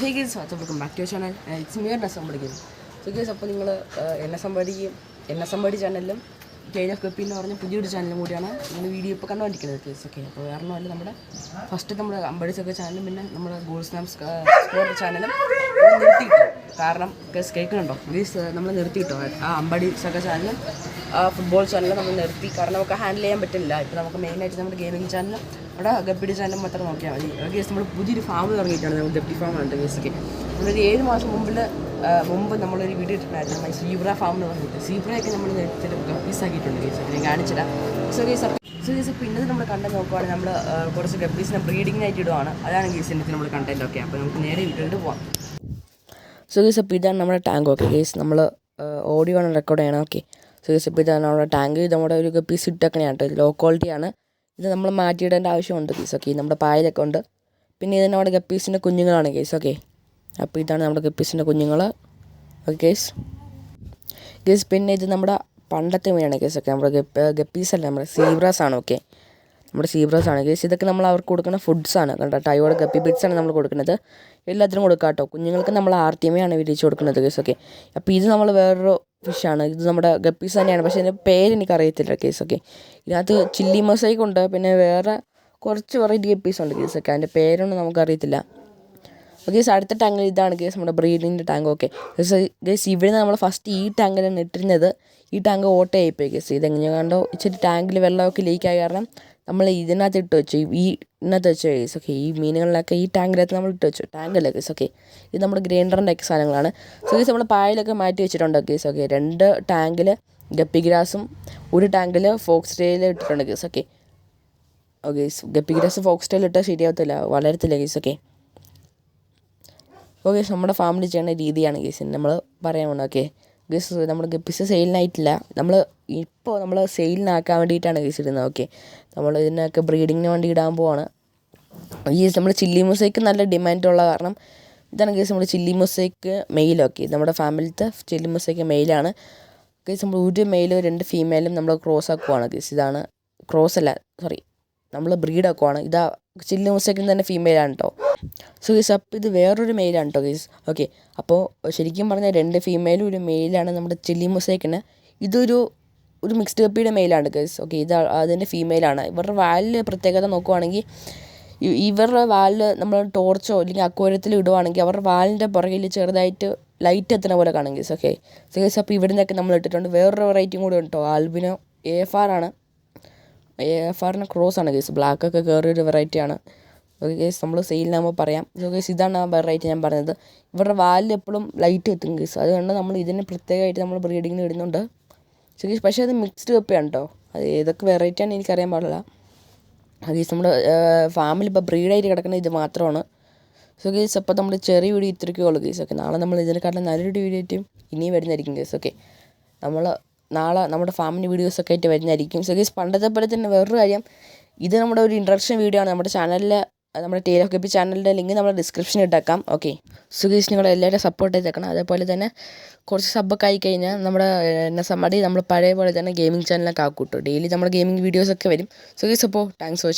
Hey guys welcome back to channel it's mere എന്നെ സംബടിക്കുന്നു so guys അപ്പോൾ നിങ്ങൾ എന്നെ സംബടിക്കും എന്നെ സംബടി ചാനലിലും കേജ് ഓഫ് കപ്പി എന്ന് പറഞ്ഞ പുതിയൊരു ചാനലും കൂടിയാണ് നിങ്ങൾ വീഡിയോ ഇപ്പോൾ കണ്ടുകൊണ്ടിരിക്കുന്നത് കേസ് ഓക്കെ അപ്പോൾ വേറെ ഒന്നുമല്ല നമ്മുടെ ഫസ്റ്റ് നമ്മുടെ അമ്പടിച്ചൊക്കെ ചാനലും പിന്നെ നമ്മുടെ ഗോൾസ് നാം സ്കോർ ചാനലും നിർത്തിയിട്ടോ? കാരണം കേസ് കേൾക്കുന്നുണ്ടോ? ഗേസ് നമ്മൾ നിർത്തിയിട്ടോ? ആ അമ്പടി സക ചാനലും ഫുട്ബോൾ ചാനലും നമ്മൾ നിർത്തി കാരണം നമുക്ക് ഹാൻഡിൽ ചെയ്യാൻ പറ്റില്ല. ഇപ്പോൾ നമുക്ക് മെയിനായിട്ട് നമ്മുടെ ഗെയിമിംഗ് ചാനലും അവിടെ ഗപ്പിടി ചാനലും മാത്രം നോക്കിയാൽ മതി. ഗേസ് നമ്മൾ പുതിയൊരു ഫാം തുടങ്ങിയിട്ടാണ് നമ്മൾ ഗപ്പി ഫാം ഉണ്ട് ഗേസൊക്കെ നമ്മളൊരു ഏഴ് മാസം മുമ്പിൽ മുമ്പ് നമ്മളൊരു വീഡിയോ ഇട്ടിട്ടുണ്ടായിരുന്നു. സീബ്ര ഫാം എന്ന് പറഞ്ഞിട്ട്. സീബ്രയൊക്കെ നമ്മൾ നേരത്തെ പീസാക്കിയിട്ടുണ്ട് ഗേസ് ഞാൻ കാണിച്ചില്ല സോ ഗേസ് സോ ഗേസ് ഇന്നത്തെ നമ്മൾ കണ്ടന്റ് നോക്കുവാണെങ്കിൽ നമ്മൾ കുറച്ച് ഗപ്പീസിനെ ബ്രീഡിങ്ങിനായിട്ട് ഇടുവാണ്. അതാണ് ഗേസ് ഇന്നത്തെ നമ്മൾ കണ്ടന്റ് ഒക്കെ. അപ്പോൾ നമുക്ക് നേരെ വീട്ടിലോട്ട് പോവാം. സോ ഗേസ് അപ്പോൾ ഇതാണ് നമ്മുടെ ടാങ്ക് ഓക്കെ ഗേസ് നമ്മൾ ഓഡിയോ ആണ് റെക്കോർഡ് ചെയ്യണം. ഓക്കെ സോ ഗേസ് ഇപ്പോൾ ഇതാണ് നമ്മുടെ ടാങ്ക് നമ്മുടെ ഒരു പീസ് ഇട്ടൊക്കെയാണ് കേട്ടോ. ലോ ക്വാളിറ്റി ആണ്. ഇത് നമ്മൾ മാറ്റിയിടേണ്ട ആവശ്യമുണ്ട് കേസ് ഓക്കെ നമ്മുടെ പായലൊക്കെ ഉണ്ട്. പിന്നെ ഇത് നമ്മുടെ ഗപ്പീസിന്റെ കുഞ്ഞുങ്ങളാണ് കേസ് ഓക്കെ അപ്പോൾ ഇതാണ് നമ്മുടെ ഗപ്പീസിന്റെ കുഞ്ഞുങ്ങൾ. ഓക്കെ കേസ് ഗേസ് പിന്നെ ഇത് നമ്മുടെ പണ്ടത്തെ മീനാണ് കേസ് ഓക്കെ നമ്മുടെ ഗപ്പ ഗപ്പീസ് അല്ല നമ്മുടെ സീബ്രാസ് ആണ് ഓക്കെ നമ്മുടെ സീബ്രാസ് ആണ് കേസ് ഇതൊക്കെ നമ്മൾ അവർക്ക് കൊടുക്കുന്ന ഫുഡ്സ് ആണ്. കണ്ടോ? ടയോഡ് ഗപ്പി ആണ് നമ്മൾ കൊടുക്കുന്നത്. എല്ലാത്തിനും കൊടുക്കാം കേട്ടോ. കുഞ്ഞുങ്ങൾക്ക് നമ്മൾ ആർ ടി എമ്മയാണ് വിരിച്ച് കൊടുക്കുന്നത് കേസ് ഓക്കെ അപ്പോൾ ഇത് നമ്മൾ വേറൊരു ഫിഷാണ് ഇത് നമ്മുടെ ഗപ്പീസ് തന്നെയാണ്. പക്ഷേ ഇതിന്റെ പേര് എനിക്കറിയത്തില്ല കേസ് ഓക്കെ ഇതിനകത്ത് ചില്ലി മൊസൈക്ക് ഉണ്ട്. പിന്നെ വേറെ കുറച്ച് വെറൈറ്റി ഗപ്പീസ് ഉണ്ട് കേസ് ഒക്കെ അതിന്റെ പേരൊന്നും നമുക്കറിയത്തില്ല. ഗേസ് അടുത്ത ടാങ്കിൽ ഇതാണ് ഗേസ് നമ്മുടെ ബ്രീഡിന്റെ ടാങ്ക് ഓക്കെ ഗേസ് ഇവിടെ നമ്മൾ ഫസ്റ്റ് ഈ ടാങ്കിലാണ് ഇട്ടിരുന്നത്. ഈ ടാങ്ക് ഓട്ടയായിപ്പോയി ഗേസ് ഇതെങ്ങനെ കണ്ടോ ഇച്ചിരി ടാങ്കിൽ വെള്ളമൊക്കെ ലീക്കായ കാരണം നമ്മൾ ഇതിനകത്ത് ഇട്ട് വെച്ചു ഈ ഇതിനകത്ത് വെച്ച് ഗേസ് ഓക്കെ ഈ മീനുകളിലൊക്കെ ഈ ടാങ്കിനകത്ത് നമ്മൾ ഇട്ട് വെച്ചു ടാങ്കല്ലേ ഗേസ് ഓക്കെ ഇത് നമ്മുടെ ഗ്രൈൻഡറിന്റെ ഒക്കെ സാധനങ്ങളാണ്. സോ ഗീസ് നമ്മൾ പായലൊക്കെ മാറ്റി വെച്ചിട്ടുണ്ട് ഗീസ് ഓക്കെ രണ്ട് ടാങ്കിൽ ഗപ്പി ഗ്രാസും ഒരു ടാങ്കിൽ ഫോക്സ് ഡേയിൽ ഇട്ടിട്ടുണ്ട് guys okay okay guppy grass Fox ഡേയിൽ ഇട്ടാൽ ശരിയാവത്തില്ല വളരത്തില്ല ഗീസ് ഓക്കെ ഓക്കെ നമ്മുടെ ഫാമിലി ചെയ്യുന്ന രീതിയാണ് കേസ് നമ്മൾ പറയാൻ പോകുന്നത് ഓക്കെ ഗസ് നമ്മൾ ഗപ്പിസ് സെയിലിനായിട്ടില്ല. നമ്മൾ ഇപ്പോൾ നമ്മൾ സെയിലിനാക്കാൻ വേണ്ടിയിട്ടാണ് ഗസ് ഇടുന്നത് ഓക്കെ. നമ്മൾ ഇതിനൊക്കെ ബ്രീഡിങ്ങിന് വേണ്ടി ഇടാൻ പോവാണ്. ഈ നമ്മൾ ചില്ലി മൊസൈക്ക് നല്ല ഡിമാൻഡുള്ള കാരണം ഇതാണ് കേസ് നമ്മൾ ചില്ലി മൊസൈക്ക് മെയിലൊക്കെ നമ്മുടെ ഫാമിലിത്തെ ചില്ലി മൊസൈക്ക് മെയിലാണ്. കേസ് നമ്മൾ ഒരു മെയിലും രണ്ട് ഫീമെയിലും നമ്മൾ ക്രോസ് ആക്കുവാണ് കേസ് ഇതാണ് ക്രോസ് അല്ല സോറി നമ്മൾ ബ്രീഡ് ആണ് ഇതാ ചില്ലി മൂസയ്ക്കും തന്നെ ഫീമെയിൽ ആണ് കേട്ടോ സോ ഗീസ് അപ്പോൾ ഇത് വേറൊരു മെയിലാണ് കേട്ടോ ഗീസ് ഓക്കെ അപ്പോൾ ശരിക്കും പറഞ്ഞാൽ രണ്ട് ഫീമെയിലും ഒരു മെയിലാണ് നമ്മുടെ ചില്ലി മൂസയ്ക്കിന് ഇതൊരു ഒരു മിക്സ്ഡ് കപ്പിയുടെ മെയിലാണ് ഗൈസ് ഓക്കെ ഇത് അതിന്റെ ഫീമെയിലാണ് ഇവരുടെ വാലിൽ പ്രത്യേകത നോക്കുവാണെങ്കിൽ ഇവരുടെ വാലിൽ നമ്മൾ ടോർച്ചോ അല്ലെങ്കിൽ അക്വാരത്തിൽ ഇടുവാണെങ്കിൽ അവരുടെ വാലിന്റെ പുറകിൽ ചെറുതായിട്ട് ലൈറ്റ് എത്തുന്ന പോലെ കാണും ഗൈസ് ഓക്കെ സോ ഗൈസ് അപ്പോൾ ഇവിടെ നിന്നൊക്കെ നമ്മൾ ഇട്ടിട്ടുണ്ട്. വേറൊരു വെറൈറ്റിയും കൂടെ ഉണ്ടോ ആൽബിനോ എ എഫ് ആർ ആണ്. എ എഫ് ആറിന് ക്രോസ് ആണ് കേസ് ബ്ലാക്ക് ഒക്കെ കയറിയൊരു വെറൈറ്റി ആണ്. ഓക്കെ കേസ് നമ്മൾ സെയിലിനാകുമ്പോൾ പറയാം. സോ കേസ് ഇതാണ് ആ വെറൈറ്റി ഞാൻ പറഞ്ഞത്. ഇവരുടെ വാലിൽ എപ്പോഴും ലൈറ്റ് എത്തും കേസ് അതുകൊണ്ട് നമ്മൾ ഇതിന് പ്രത്യേകമായിട്ട് നമ്മൾ ബ്രീഡിങ്ങിന് ഇടുന്നുണ്ട്. സോ കേസ് പക്ഷേ അത് മിക്സ്ഡ് കപ്പിയാണ് കേട്ടോ അത് ഏതൊക്കെ വെറൈറ്റിയാണ് എനിക്കറിയാൻ പാടില്ല. അത് ഗൈസ് നമ്മുടെ ഫാമിൽ ഇപ്പോൾ ബ്രീഡായിട്ട് കിടക്കുന്ന ഇത് മാത്രമാണ്. സോ ഗേസ് അപ്പോൾ നമ്മൾ ചെറിയ വീഡിയോ ഇത്രയ്ക്കേ ഉള്ളൂ ഗൈസ് ഓക്കെ നാളെ നമ്മൾ ഇതിനെക്കാട്ടിലും നല്ലൊരു വീഡിയോ ആയിട്ടും ഇനിയും വരുന്നതായിരിക്കും ഗേസ് ഓക്കെ നമ്മൾ നാളെ നമ്മുടെ ഫാമിലി വീഡിയോസൊക്കെ ആയിട്ട് വരുന്നതായിരിക്കും. സോ ഗൈസ് പണ്ടത്തെ പോലെ തന്നെ വേറൊരു കാര്യം. ഇത് നമ്മുടെ ഒരു ഇൻട്രക്ഷൻ വീഡിയോ ആണ്. നമ്മുടെ ചാനലിൽ നമ്മുടെ ടേലോ പി ചാനലിന്റെ ലിങ്ക് നമ്മൾ ഡിസ്ക്രിപ്ഷനിൽ ഇട്ടേക്കാം. ഓക്കെ സോ ഗൈസ് നിങ്ങൾ എല്ലാവരും സപ്പോർട്ട് ചെയ്തേക്കണം. അതേപോലെ തന്നെ കുറച്ച് സബ്ബൊക്കെ ആയി കഴിഞ്ഞാൽ നമ്മുടെ എന്നെ സമ്മടി നമ്മൾ പഴയ പോലെ തന്നെ ഗെയിമിംഗ് ചാനലൊക്കെ ആക്കൂട്ടോ ഡെയിലി നമ്മുടെ ഗെയിമിംഗ് വീഡിയോസൊക്കെ വരും. സോ ഗൈസ് അപ്പോൾ താങ്ക്സ് ഫോർ